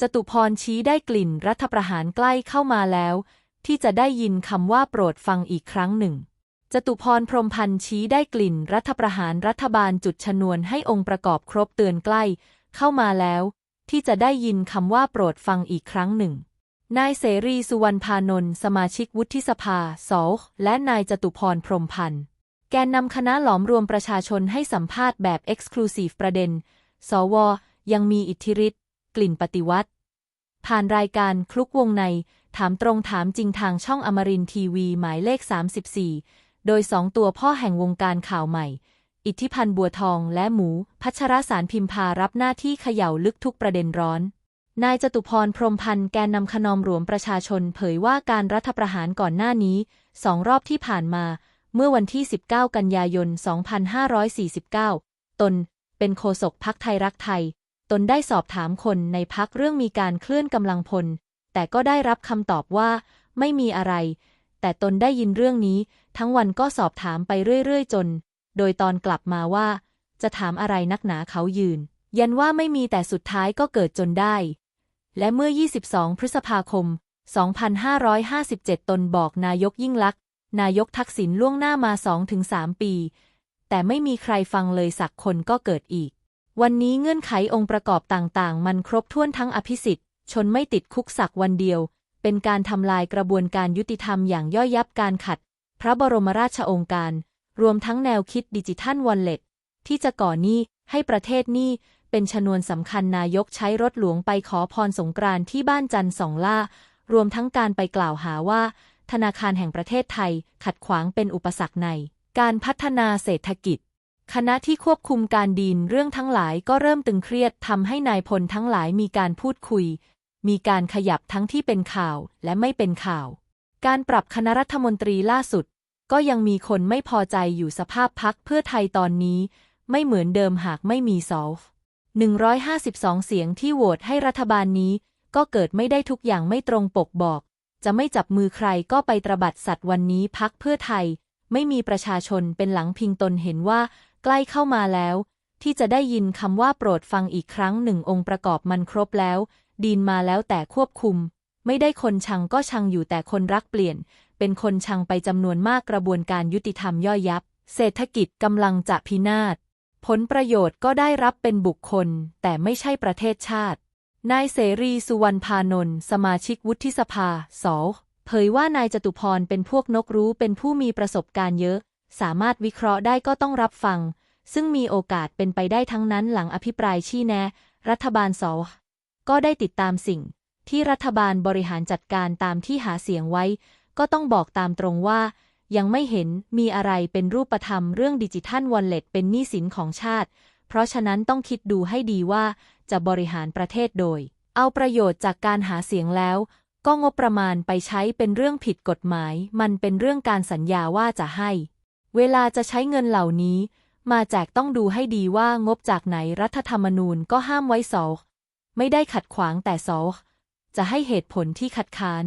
จตุพรชี้ได้กลิ่นรัฐประหารใกล้เข้ามาแล้ว ที่จะได้ยินคำว่าโปรดฟังอีกครั้งหนึ่ง จตุพรพรมพันธ์ชี้ได้กลิ่นรัฐประหารรัฐบาลจุดชนวนให้องค์ประกอบครบเตือนใกล้ เข้ามาแล้ว ที่จะได้ยินคำว่าโปรดฟังอีกครั้งหนึ่ง นายเสรีสุวรรณพานนท์สมาชิกวุฒิสภาสอและนายจตุพรพรมพันธ์แกนนำคณะหลอมรวมประชาชนให้สัมภาษณ์แบบ Exclusive ประเด็น สว ยังมีอิทธิฤทธิ กลิ่นปฏิวัติ ผ่านรายการคลุกวงใน ถามตรงถามจริงทางช่องอมรินทีวีหมายเลข 34 โดยสองตัวพ่อแห่งวงการข่าวใหม่ อิทธิพันธ์บัวทองและหมู พัชรสารพิมพารับหน้าที่เขย่าลึกทุกประเด็นร้อนนายจตุพรพรมพันธ์แกนนำขนอมรวมประชาชนเผยว่าการรัฐประหารก่อนหน้านี้สองรอบที่ผ่านมา เมื่อวันที่ 19 กันยายน 2549 ตน เป็นโฆษกพักไทยรักไทย ตนได้สอบถามคนในพักเรื่องมีการเคลื่อนกำลังพล แต่ก็ได้รับคำตอบว่า ไม่มีอะไร แต่ตนได้ยินเรื่องนี้ ทั้งวันก็สอบถามไปเรื่อย ๆ จน โดยตอนกลับมาว่า จะถามอะไรนักหนาเขายืน ยันว่าไม่มีแต่สุดท้ายก็เกิดจนได้ และเมื่อ 22 พฤษภาคม 2557 ตนบอกนายกยิ่งลักษณ์นายกทักษิณล่วงหน้ามา 2-3 ปี แต่ไม่มีใครฟังเลยสักคนก็เกิดอีก วันนี้เงื่อนไของค์ประกอบต่างๆ มันครบถ้วนทั้งอภิสิทธิ์ ชนไม่ติดคุกสักวันเดียว เป็นการทำลายกระบวนการยุติธรรมอย่างย่อยยับการขัด พระบรมราชโองการ รวมทั้งแนวคิดดิจิทัลวอลเล็ตที่จะก่อหนี้ให้ประเทศนี้เป็นชนวนสำคัญนายกใช้รถหลวงไปขอพรสงกรานต์ที่บ้านจันทร์สองล่า รวมทั้งการไปกล่าวหาว่า ธนาคารแห่งประเทศไทยขัดขวางเป็นอุปสรรคใน การพัฒนาเศรษฐกิจ คณะที่ควบคุมการดีนเรื่องทั้งหลายก็เริ่มตึงเครียดทำให้นายพลทั้งหลายมีการพูดคุย มีการขยับทั้งที่เป็นข่าวและไม่เป็นข่าว การปรับคณะรัฐมนตรีล่าสุด ก็ยังมีคนไม่พอใจอยู่สภาพพักเพื่อไทยตอนนี้ ไม่เหมือนเดิมหากไม่มีซอฟ152 เสียงที่โหวตให้รัฐบาลนี้ ก็เกิดไม่ได้ทุกอย่างไม่ตรงปกบอก จะไม่จับมือใครก็ไปตระบัดสัตว์วันนี้พักเพื่อไทย ไม่มีประชาชนเป็นหลังพิงตนเห็นว่า ใกล้เข้ามาแล้ว ที่จะได้ยินคำว่าโปรดฟังอีกครั้งหนึ่งองค์ประกอบมันครบแล้ว ดีนมาแล้วแต่ควบคุม ไม่ได้คนชังก็ชังอยู่แต่คนรักเปลี่ยน เป็นคนชังไปจำนวนมากกระบวนการยุติธรรมย่อยยับ เศรษฐกิจกำลังจะพินาศผลประโยชน์ก็ได้รับเป็นบุคคล แต่ไม่ใช่ประเทศชาติ นายเสรีสุวรรณพานนท์สมาชิกวุฒิสภาสเผยว่านายจตุพรเป็นพวกนกรู้เป็นผู้มีประสบการณ์เยอะ สามารถวิเคราะห์ได้ก็ต้องรับฟัง ซึ่งมีโอกาสเป็นไปได้ทั้งนั้นหลังอภิปรายชี้แนะ รัฐบาลสก็ได้ติดตามสิ่ง ที่รัฐบาลบริหารจัดการตามที่หาเสียงไว้ ก็ต้องบอกตามตรงว่า ยังไม่เห็นมีอะไรเป็นรูปธรรมเรื่องดิจิทัลวอลเล็ตเป็นหนี้สินของชาติ เพราะฉะนั้นต้องคิดดูให้ดีว่าจะบริหารประเทศโดย เอาประโยชน์จากการหาเสียงแล้วก็งบประมาณไปใช้เป็นเรื่องผิดกฎหมาย มันเป็นเรื่องการสัญญาว่าจะให้ เวลาจะใช้เงินเหล่านี้ มาแจกต้องดูให้ดีว่างบจากไหนรัฐธรรมนูญก็ห้ามไว้สอไม่ได้ขัดขวางแต่สอจะให้เหตุผลที่ขัดขาน